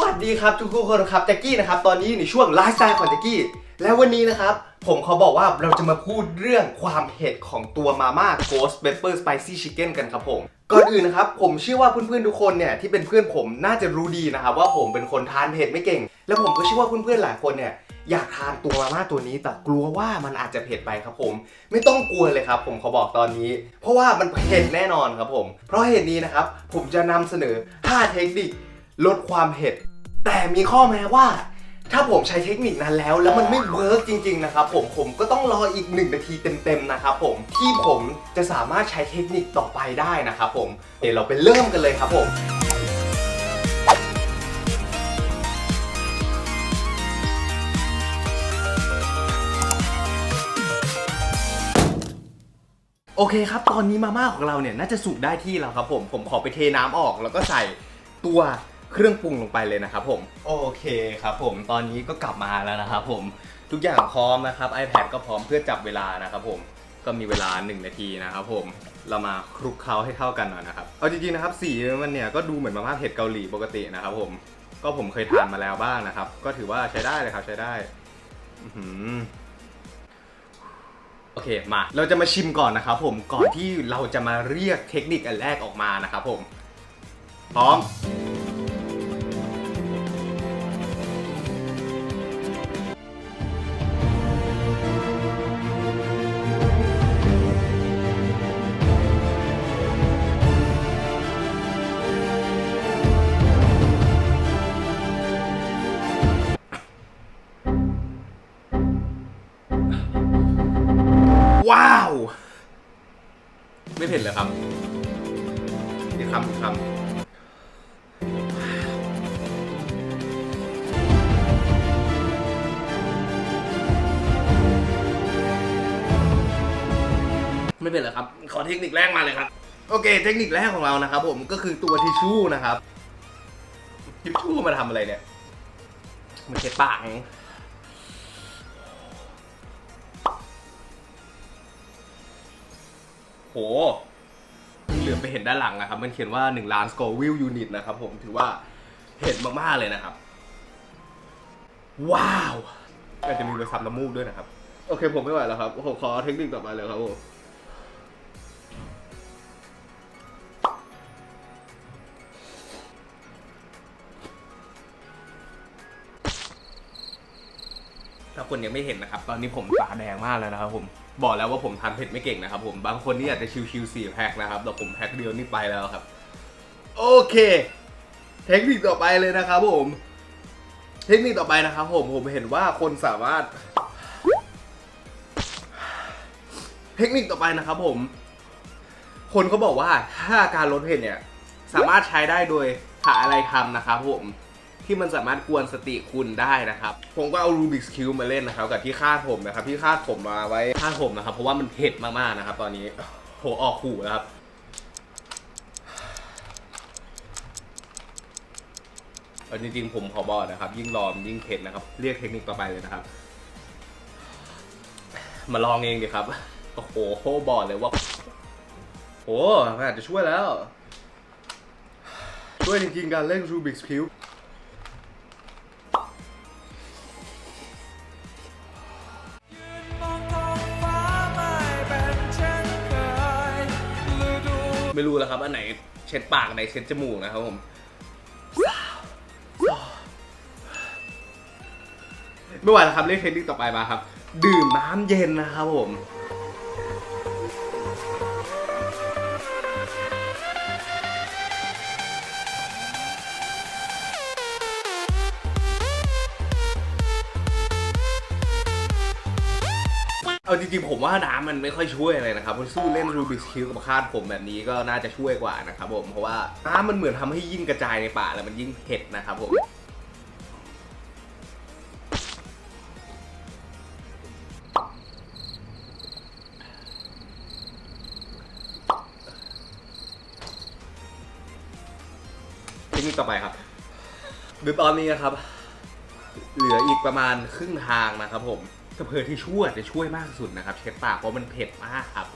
วัสดีครับทุกคนครับแจ็กกี้นะครับตอนนี้อยู่ในช่วงไลฟ์สไตล์ของแจ็กกี้ แล้ววันนี้นะครับ ผมเขาบอกว่าเราจะมาพูดเรื่องความเผ็ดของตัวมาม่า Ghost Pepper Spicy Chicken กันครับผม ก่อนอื่นนะครับ ผมเชื่อว่าเพื่อนๆทุกคนเนี่ยที่เป็นเพื่อนผมน่าจะรู้ดีนะครับ ว่าผมเป็นคนทานเผ็ดไม่เก่ง แล้วผมก็เชื่อว่าเพื่อนๆหลายคนเนี่ยอยากทานตัวมาม่าตัวนี้แต่กลัวว่ามันอาจจะเผ็ดไปครับผม ไม่ต้องกลัวเลยครับ ผมเขาบอกตอนนี้ เพราะว่ามันเผ็ดแน่นอนครับผม เพราะเหตุนี้นะครับผมจะนำเสนอ 5 เทคนิค ลดความเผ็ด แต่มีข้อแม้ว่า ถ้าผมใช้เทคนิคนั้นแล้ว แล้วมันไม่เวิร์กจริง ๆ นะครับผมผมก็ต้องรออีก 1 นาทีเต็ม ๆ นะครับผมที่ผมจะสามารถใช้เทคนิคต่อไปได้นะครับผมเดี๋ยวเราไปเริ่มกันเลยครับผมโอเคครับ ตอนนี้มาม่าของเราเนี่ยน่าจะสุกได้ที่แล้วครับผม ผมขอไปเทน้ำออกแล้วก็ใส่ตัว เครื่องปรุงลงไปเลยนะครับผม โอเคครับผมตอนนี้ก็กลับมาแล้วนะครับผมทุกอย่างพร้อมนะครับ iPad ก็พร้อมเพื่อจับเวลานะครับผมก็มีเวลา 1 นาทีนะครับผมเรามาคลุกเคล้าให้เข้ากันหน่อยนะครับเอาจริงๆนะครับสีมันเนี่ยก็ดูเหมือนมาม่าเผ็ดเกาหลีปกตินะครับผมก็ผมเคยทานมาแล้วบ้างนะครับ ก็ถือว่าใช้ได้เลยครับใช้ได้โอเคมา เราจะมาชิมก่อนนะครับผมก่อนที่เราจะมาเรียกเทคนิคอันแรกออกมานะครับผม พร้อม ว้าว ไม่เผ็ดเลยครับอีกคำอีกคำไม่เผ็ดเลยครับ ขอเทคนิคแรกมาเลยครับ โอเค เทคนิคแรกของเรานะครับ ผมก็คือตัวทิชชู่นะครับ ทิชชู่มาทำอะไรเนี่ย มันเช็ดปาก โหเหลือไปเห็นด้านหลังนะครับ มันเขียนว่า1ล้าน Scoville Unit นะครับผมถือว่าเห็นมากๆเลยนะครับ ว้าวอาจจะมีรอยซ้ำน้ำมูกด้วยนะครับ โอเคผมไม่ไหวแล้วครับผมขอเทคนิคต่อไปเลยครับผมถ้าคนยังไม่เห็นนะครับ ตอนนี้ผมตาแดงมากแล้วนะครับผม บอกแล้วว่าผมทานเผ็ดไม่เก่งนะครับผม บางคนนี่อาจจะชิวๆสี่แพ็คนะครับ แต่ผมแพ็คเดียวนี่ไปแล้วครับ โอเค เทคนิคต่อไปเลยนะครับผม เทคนิคต่อไปนะครับผม ผมเห็นว่าคนสามารถ เทคนิคต่อไปนะครับผม คนเขาบอกว่าถ้าการลดเผ็ดเนี่ย สามารถใช้ได้โดยหาอะไรทำนะครับผม ที่มันสามารถกวนสติคุณได้นะครับ ผมก็เอา Rubik's Cube มาเล่นนะครับ กับที่คาดผมนะครับ ที่คาดผมมาไว้คาดผมนะครับ เพราะว่ามันเผ็ดมากๆนะครับ ตอนนี้โหออกขู่แล้วครับเอาจริงๆผมขอบอกนะครับ ยิ่งรอมยิ่งเผ็ดนะครับ เรียกเทคนิคต่อไปเลยนะครับ มาลองเองดีครับ โอ้โหโคบอกเลยว่าโอ้มันอาจจะช่วยแล้ว ช่วยจริงๆการเล่น Rubik's Cube ไม่รู้แล้วครับ อันไหนเช็ดปากอันไหนเช็ดจมูกนะครับผมไม่ไหวแล้วครับเรียกเทคนิคต่อไปมาครับ ดื่มน้ำเย็นนะครับผม เอาจริงๆผมว่าน้ำมันไม่ค่อยช่วยอะไรนะครับมันสู้เล่น Rubik's Cube กับคาดผมแบบนี้ก็น่าจะช่วยกว่านะครับผมเพราะว่าน้ำมันเหมือนทำให้ยิ่งกระจายในปากแล้วมันยิ่งเผ็ดนะครับผมเทคนิคต่อไปครับดูตอนนี้นะครับ เหลืออีกประมาณครึ่งทางนะครับผม กระเพอที่ช่วยจะช่วยมากสุดนะครับ เช็ดปากเพราะมันเผ็ดมากครับ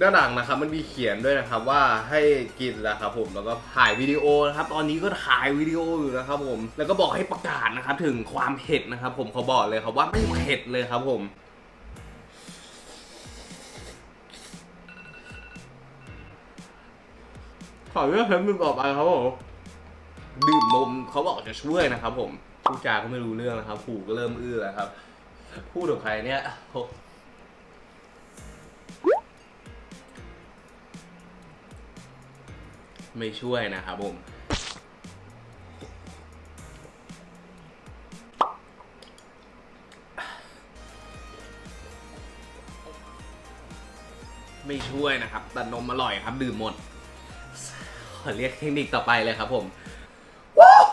ด้านหลังนะครับมันมีเขียนด้วยนะครับว่าให้กินนะครับผมแล้วก็ถ่ายวิดีโอนะครับ ตอนนี้ก็ถ่ายวิดีโออยู่นะครับผมแล้วก็บอกให้ประกาศนะครับถึงความเผ็ดนะครับ ผมเขาบอกเลยครับว่าไม่เผ็ดเลยครับผมขอเลือกเพลงหนึ่งต่อไปครับผมดื่มนมเขาบอกจะช่วยนะครับ ผมพูดจาก็ไม่รู้เรื่องนะครับหูก็เริ่มอื้อแล้วครับ พูดกับใครเนี่ยโอ้ไม่ช่วยนะครับผม ไม่ช่วยนะครับ แต่นมอร่อยครับ ดื่มหมด ขอเรียกเทคนิคต่อไปเลยครับผม ว้าว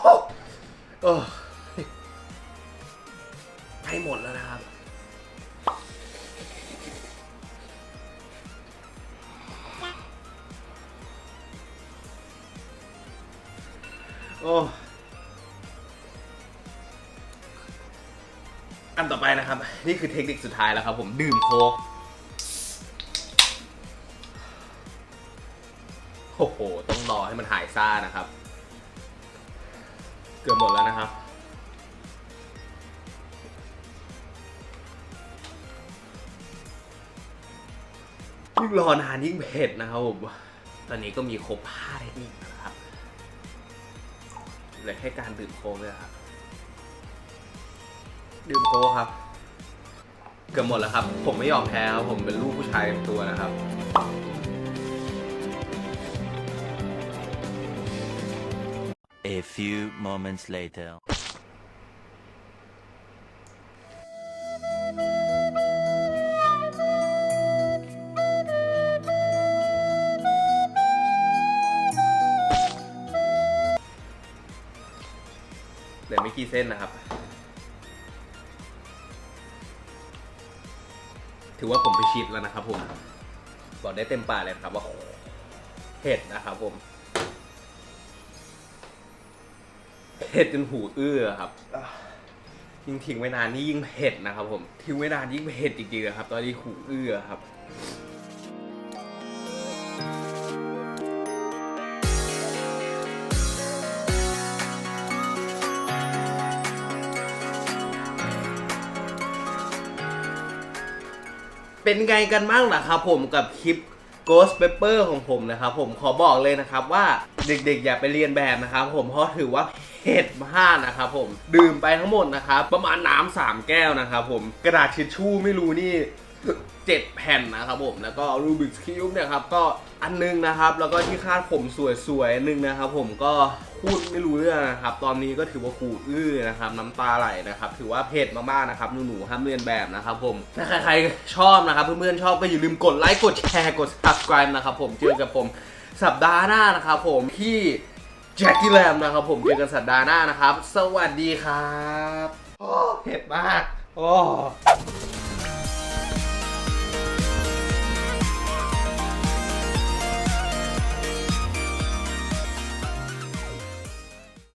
อ้อันต่อไปนะครับ นี่คือเทคนิคสุดท้ายแล้วครับผมดื่มโค้กโอ้โห ต้องรอให้มันหายซ่านะครับ เกือบหมดแล้วนะครับ ยิ่งรอนานยิ่งเผ็ดนะครับผม ตอนนี้ก็มีครบห้าเทคนิคนะครับ เหลือแค่การดื่มโค้กเลยครับ ดื่มโค้กครับ เกือบหมดแล้วครับ ผมไม่ยอมแพ้ครับ ผมเป็นลูกผู้ชายเต็มตัวนะครับ A few moments later. กี่เส้นนะครับ ถือว่าผมไปชิดแล้วนะครับผม บอกได้เต็มปากเลยครับว่าเผ็ดนะครับผมเผ็ดจนหูอื้อครับยิ่งทิ้งไว้นานนี่ยิ่งเผ็ดนะครับผมทิ้งไว้นานยิ่งเผ็ดจริงๆนะครับ ตอนนี้หูอื้อครับ เป็นไงกันบ้างล่ะครับผมกับคลิป Ghost Pepper ของผมนะครับผมขอบอกเลยนะครับว่าเด็กๆ อย่าไปเรียนแบบนะครับผมเพราะถือว่าเผ็ดมากนะครับผมดื่มไปทั้งหมดนะครับประมาณน้ำสามแก้วนะครับผมกระดาษทิชชู่ไม่รู้นี่เจ็ดแผ่นนะครับผมแล้วก็รูบิกคิวเนี่ยครับก็อันนึงนะครับ แล้วก็ที่คาดผมสวยๆอันนึงนะครับผมก็ พูดไม่รู้เรื่องนะครับ ตอนนี้ก็ถือว่าขู่อื้อนะครับ น้ำตาไหลนะครับ ถือว่าเผ็ดมากๆนะครับหนูๆห้ามเลียนแบบนะครับผมถ้าใครๆชอบนะครับ เพื่อนๆชอบก็อย่าลืมกดไลค์กดแชร์กด subscribe นะครับผมเจอกับผมสัปดาห์หน้านะครับผมที่แจ็คกี้แลมนะครับผมเจอกันสัปดาห์หน้านะครับ สวัสดีครับโอ้เผ็ดมากโอ้